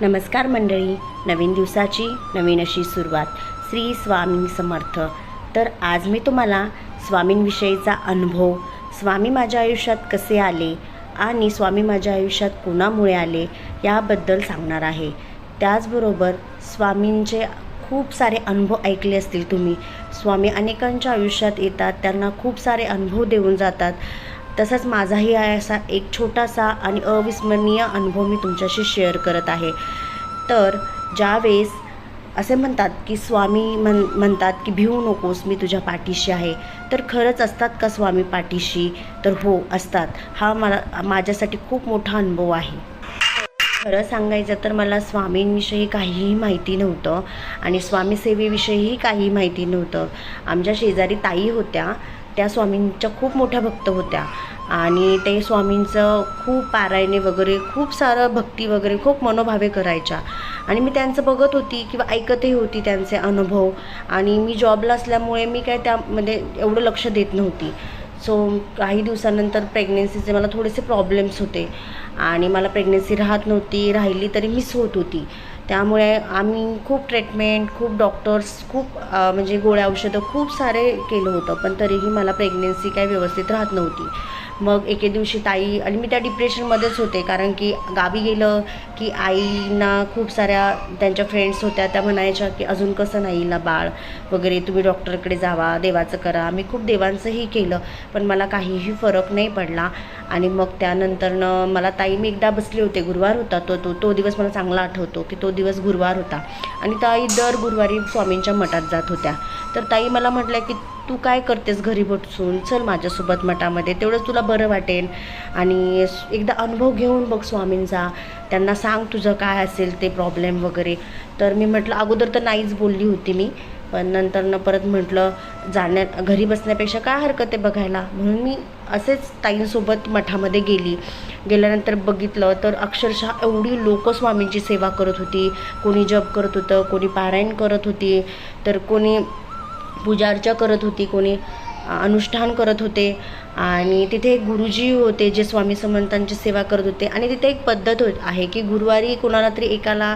नमस्कार मंडळी नवीन दिवसाची नवीन अशी सुरुवात श्री स्वामी समर्थ. तर आज मी तुम्हाला स्वामींविषयीचा अनुभव स्वामी माझ्या आयुष्यात कसे आले आणि स्वामी माझ्या आयुष्यात कोणामुळे आले याबद्दल सांगणार आहे. त्याचबरोबर स्वामींचे खूप सारे अनुभव ऐकले असतील तुम्ही. स्वामी अनेकांच्या आयुष्यात येतात त्यांना खूप सारे अनुभव देऊन जातात. तसंच माझाही आहे असा एक छोटासा आणि अविस्मरणीय अनुभव मी तुमच्याशी शेअर करत आहे. तर ज्यावेळेस असे म्हणतात की स्वामी म्हण म्हणतात की भिवू नकोस मी तुझ्या पाठीशी आहे. तर खरंच असतात का स्वामी पाठीशी? तर हो असतात. हा मला माझ्यासाठी खूप मोठा अनुभव आहे. खरं सांगायचं तर मला स्वामींविषयी काहीही माहिती नव्हतं आणि स्वामीसेवेविषयीही काही माहिती नव्हतं. आमच्या शेजारी ताई होत्या. त्या स्वामींच्या खूप मोठ्या भक्त होत्या. आणि ते स्वामींचं खूप पारायणे वगैरे खूप सारं भक्ती वगैरे खूप मनोभावे करायच्या. आणि मी त्यांचं बघत होती किंवा ऐकतही होती त्यांचे अनुभव. आणि मी जॉबला असल्यामुळे मी काय त्यामध्ये एवढं लक्ष देत नव्हती. सो काही दिवसानंतर प्रेग्नेन्सीचे मला थोडेसे प्रॉब्लेम्स होते. आणि मला प्रेग्नेन्सी राहत नव्हती राहिली तरी मिस होत होती. त्यामुळे आम्ही खूप ट्रीटमेंट खूप डॉक्टर्स खूप म्हणजे गोळ्या औषधं खूप सारे केलं होतं पण तरीही मला प्रेग्नेन्सी काही व्यवस्थित राहत नव्हती. मग एके दिवशी ताई आणि मी त्या डिप्रेशनमध्येच होते कारण की गावी गेलं की आईना खूप साऱ्या त्यांच्या फ्रेंड्स होत्या त्या म्हणायच्या की अजून कसं नाही हिला बाळ वगैरे तुम्ही डॉक्टरकडे जावा देवाचं करा. मी खूप देवांचंही केलं पण मला काहीही फरक नाही पडला. आणि मग त्यानंतरनं मला ताई मी एकदा बसले होते गुरुवार होता तो तो तो दिवस मला चांगला आठवतो की तो दिवस गुरुवार होता. आणि ताई दर गुरुवारी स्वामींच्या मठात जात होत्या. तर ताई मला म्हटलं की तू काय करतेस घरी बसून? चल माझ्यासोबत मठामध्ये. तेवढंच तुला बरं वाटेल. आणि एकदा अनुभव घेऊन बघ स्वामींचा. त्यांना सांग तुझं काय असेल ते प्रॉब्लेम वगैरे. तर मी म्हटलं अगोदर तर नाहीच बोलली होती मी. पण नंतरनं परत म्हटलं जाण्यात घरी बसण्यापेक्षा काय हरकत आहे बघायला? म्हणून मी असेच ताईंसोबत मठामध्ये गेली. गेल्यानंतर बघितलं तर अक्षरशः एवढी लोक स्वामींची सेवा करत होती. कोणी जप करत होतं कोणी पारायण करत होती. तर कोणी पूजा अर्चा करत होती कोणी अनुष्ठान करत होते. आणि तिथे एक गुरुजी होते जे स्वामी समंतांची सेवा करत होते. आणि तिथे एक पद्धत होत आहे की गुरुवारी कोणाला तरी एकाला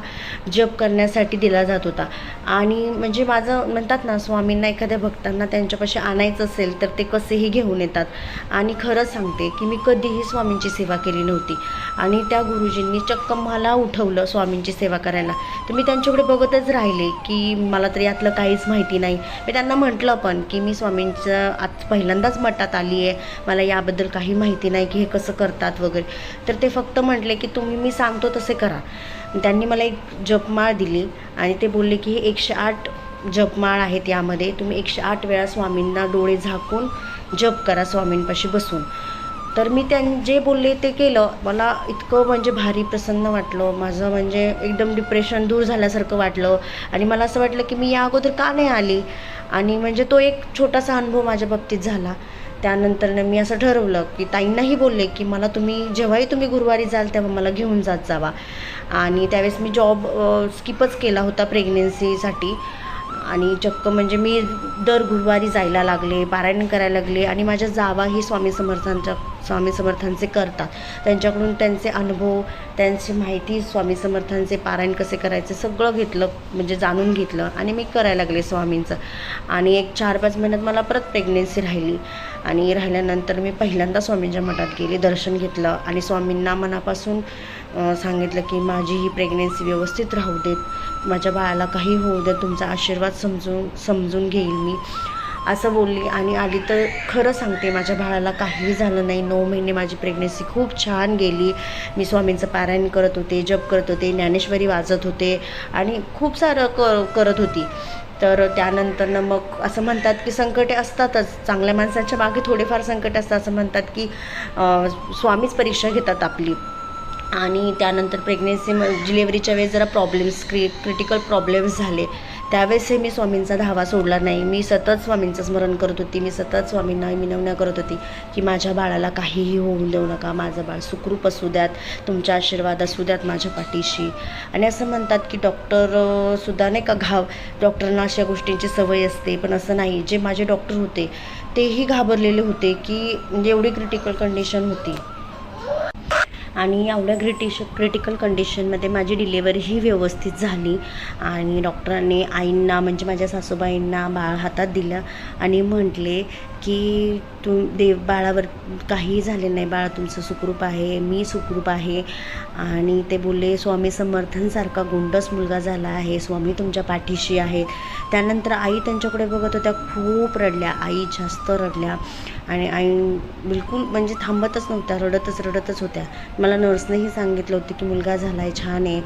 जप करण्यासाठी दिला जात होता. आणि म्हणजे माझं म्हणतात ना स्वामींना एखाद्या भक्तांना त्यांच्यापाशी आणायचं असेल तर ते कसेही घेऊन येतात. आणि खरंच सांगते की मी कधीही स्वामींची सेवा केली नव्हती. आणि त्या गुरुजींनी चक्क मला उठवलं स्वामींची सेवा करायला. तर मी त्यांच्याकडे बघतच राहिले की मला तरी यातलं काहीच माहिती नाही. मी त्यांना म्हटलं पण की मी स्वामींचं आज पहिल्यांदाच मठात आली आहे मला याबद्दल काही माहिती नाही की हे कसं करतात वगैरे. तर ते फक्त म्हटले की तुम्ही मी सांगतो तसे करा. त्यांनी मला एक जपमाळ दिली आणि ते बोलले की हे एकशे आठ जपमाळ आहेत यामध्ये. तुम्ही एकशे आठ वेळा स्वामींना डोळे झाकून जप करा स्वामींपाशी बसून. तर मी त्यां जे बोलले ते केलं. मला इतकं म्हणजे भारी प्रसन्न वाटलं. माझं म्हणजे एकदम डिप्रेशन दूर झाल्यासारखं वाटलं. आणि मला असं वाटलं की मी या अगोदर का नाही आली? आणि म्हणजे तो एक छोटासा अनुभव माझ्या बाबतीत झाला. त्यानंतरनं मी असं ठरवलं की ताईंनाही बोलले की मला तुम्ही जेव्हाही तुम्ही गुरुवारी जाल तेव्हा मला घेऊन जात जावा. आणि त्यावेळेस मी जॉब स्किपच केला होता प्रेग्नेन्सीसाठी आणि चक्क म्हणजे मी दर गुरुवारी जायला लागले पारायण करायला लागले. आणि माझ्या जावाही स्वामी समर्थांच्या स्वामी समर्थांचे करतात. त्यांच्याकडून त्यांचे अनुभव त्यांची माहिती स्वामी समर्थांचे पारायण कसे करायचे सगळं घेतलं म्हणजे जाणून घेतलं. आणि मी करायला लागले स्वामींचं. आणि एक चार पाच महिन्यात मला परत प्रेग्नेन्सी राहिली. आणि राहिल्यानंतर मी पहिल्यांदा स्वामींच्या मठात गेले दर्शन घेतलं आणि स्वामींना मनापासून सांगितलं की माझी ही प्रेग्नेन्सी व्यवस्थित राहू देत. माझ्या बाळाला काही होऊ देत तुमचा आशीर्वाद समजून समजून घेईल मी. असं बोलली आणि आली तर खरं सांगते माझ्या बाळाला काहीही झालं नाही. नऊ महिने माझी प्रेग्नेन्सी खूप छान गेली. मी स्वामींचं पारायण करत होते जप करत होते ज्ञानेश्वरी वाजत होते आणि खूप सारं क करत होती. तर त्यानंतरनं मग असं म्हणतात की संकटे असतातच. चांगल्या माणसांच्या मागे थोडेफार संकट असतात असं म्हणतात की स्वामीच परीक्षा घेतात आपली. आणि त्यानंतर प्रेग्नेन्सी डिलेवरीच्या वेळेस जरा प्रॉब्लेम्स क्रि क्रिटिकल प्रॉब्लेम्स झाले. त्यावेळेसही मी स्वामींचा धावा सोडला नाही. मी सतत स्वामींचं स्मरण करत होती. मी सतत स्वामींना विनवण्या करत होती की माझ्या बाळाला काहीही होऊन देऊ नका. माझं बाळ सुखरूप असू द्यात. तुमच्या आशीर्वाद असू द्यात माझ्या पाठीशी. आणि असं म्हणतात की डॉक्टर सुद्धा नाही का घाव डॉक्टरांना अशा गोष्टींची सवय असते. पण असं नाही. जे माझे डॉक्टर होते तेही घाबरलेले होते की म्हणजे एवढी क्रिटिकल कंडिशन होती. आणि एवढ्या क्रिटिश क्रिटिकल कंडिशनमध्ये माझी डिलेवरीही व्यवस्थित झाली. आणि डॉक्टरांनी आईंना म्हणजे माझ्या सासूबाईंना बाळ हातात दिलं आणि म्हटले की तुम देव बाळावर काहीही झाले नाही बाळ तुमचं सुखरूप आहे मी सुखरूप आहे. आणि ते बोलले स्वामी समर्थनसारखा गोंडस मुलगा झाला आहे स्वामी तुमच्या पाठीशी आहेत. त्यानंतर आई त्यांच्याकडे बघत होत्या खूप रडल्या आई जास्त रडल्या. आणि आई बिलकुल म्हणजे थांबतच नव्हत्या रडतच रडतच होत्या. मला नर्सनेही सांगितलं होतं की मुलगा झाला आहे छान आहे.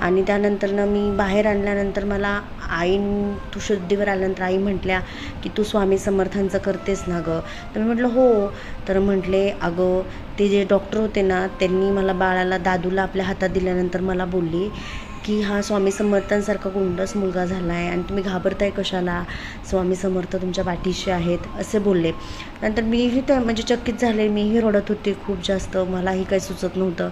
आणि त्यानंतरनं मी बाहेर आणल्यानंतर मला आई तू शुद्धीवर आल्यानंतर आई म्हटल्या की तू स्वामी समर्थांचं करतेस ना गं. तर मी म्हटलं हो. तर म्हटले अगं ते जे डॉक्टर होते ना त्यांनी मला बाळाला दादूला आपल्या हातात दिल्यानंतर मला बोलली की हा स्वामी समर्थांसारखा गुंडस मुलगा झाला आहे आणि तुम्ही घाबरताय कशाला? स्वामी समर्थ तुमच्या पाठीशी आहेत असे बोलले. नंतर मीही त्या म्हणजे चकित झाले. मीही रडत होते खूप जास्त. मलाही काही सुचत नव्हतं.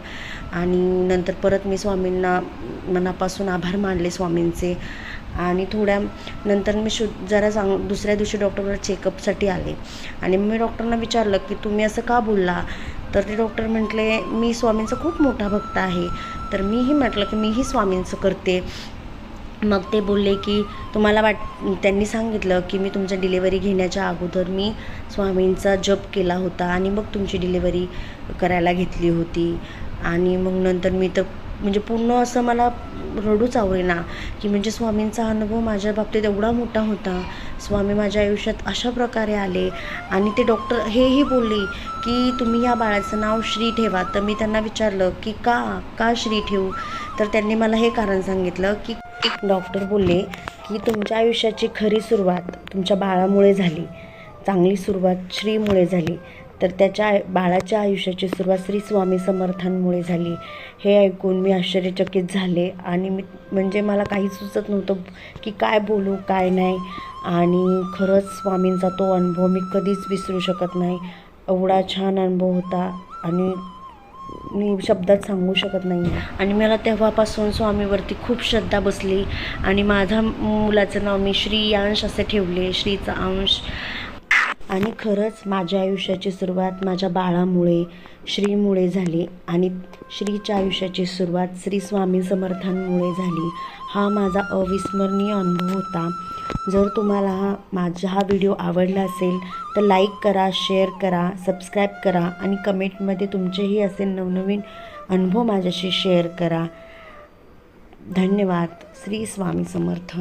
आणि नंतर परत मी स्वामींना मनापासून आभार मानले स्वामींचे. आणि थोड्या नंतर मी शु जरा सांग दुसऱ्या दिवशी डॉक्टरला चेकअपसाठी आले. आणि मी डॉक्टरना विचारलं की तुम्ही असं का बोलला? तर ते डॉक्टर म्हटले मी स्वामींचा खूप मोठा भक्त आहे. तर मीही म्हटलं की मीही स्वामींचं करते. मग ते बोलले की तुम्हाला वाट त्यांनी सांगितलं की मी तुमच्या डिलेवरी घेण्याच्या अगोदर मी स्वामींचा जप केला होता आणि मग तुमची डिलेवरी करायला घेतली होती. आणि मग नंतर मी तर म्हणजे पूर्ण असं मला रडूच आवडेना की म्हणजे स्वामींचा अनुभव माझ्या बाबतीत एवढा मोठा होता स्वामी माझ्या आयुष्यात अशा प्रकारे आले. आणि ते डॉक्टर हेही बोलले की तुम्ही या बाळाचं नाव श्री ठेवा. तर मी त्यांना विचारलं की का का श्री ठेवू? तर त्यांनी मला हे कारण सांगितलं की डॉक्टर बोलले की तुमच्या आयुष्याची खरी सुरुवात तुमच्या बाळामुळे झाली. चांगली सुरुवात श्रीमुळे झाली. तर त्याच्या आय- बाळाच्या आयुष्याची सुरुवात श्री स्वामी समर्थांमुळे झाली. हे ऐकून मी आश्चर्यचकित झाले. आणि मी म्हणजे मला काही सुचत नव्हतं की काय बोलू काय नाही. आणि खरंच स्वामींचा तो अनुभव मी कधीच विसरू शकत नाही. एवढा छान अनुभव होता आणि मी शब्दात सांगू शकत नाही. आणि मला तेव्हापासून स्वामीवरती खूप श्रद्धा बसली आणि माझ्या मुलाचं नाव मी श्रीयांश असे ठेवले श्रीचा अंश. आणि खरंच माझ्या आयुष्याची सुरुवात माझ्या बाळामुळे श्रीमुळे झाली आणि श्रीच्या आयुष्याची सुरुवात श्री स्वामी समर्थांमुळे झाली. हा माझा अविस्मरणीय अनुभव होता. जर तुम्हाला हा माझा हा व्हिडिओ आवडला असेल तर लाईक करा शेअर करा सबस्क्राईब करा आणि कमेंटमध्ये तुमचेही असे नवनवीन अनुभव माझ्याशी शेअर करा. धन्यवाद. श्री स्वामी समर्थ.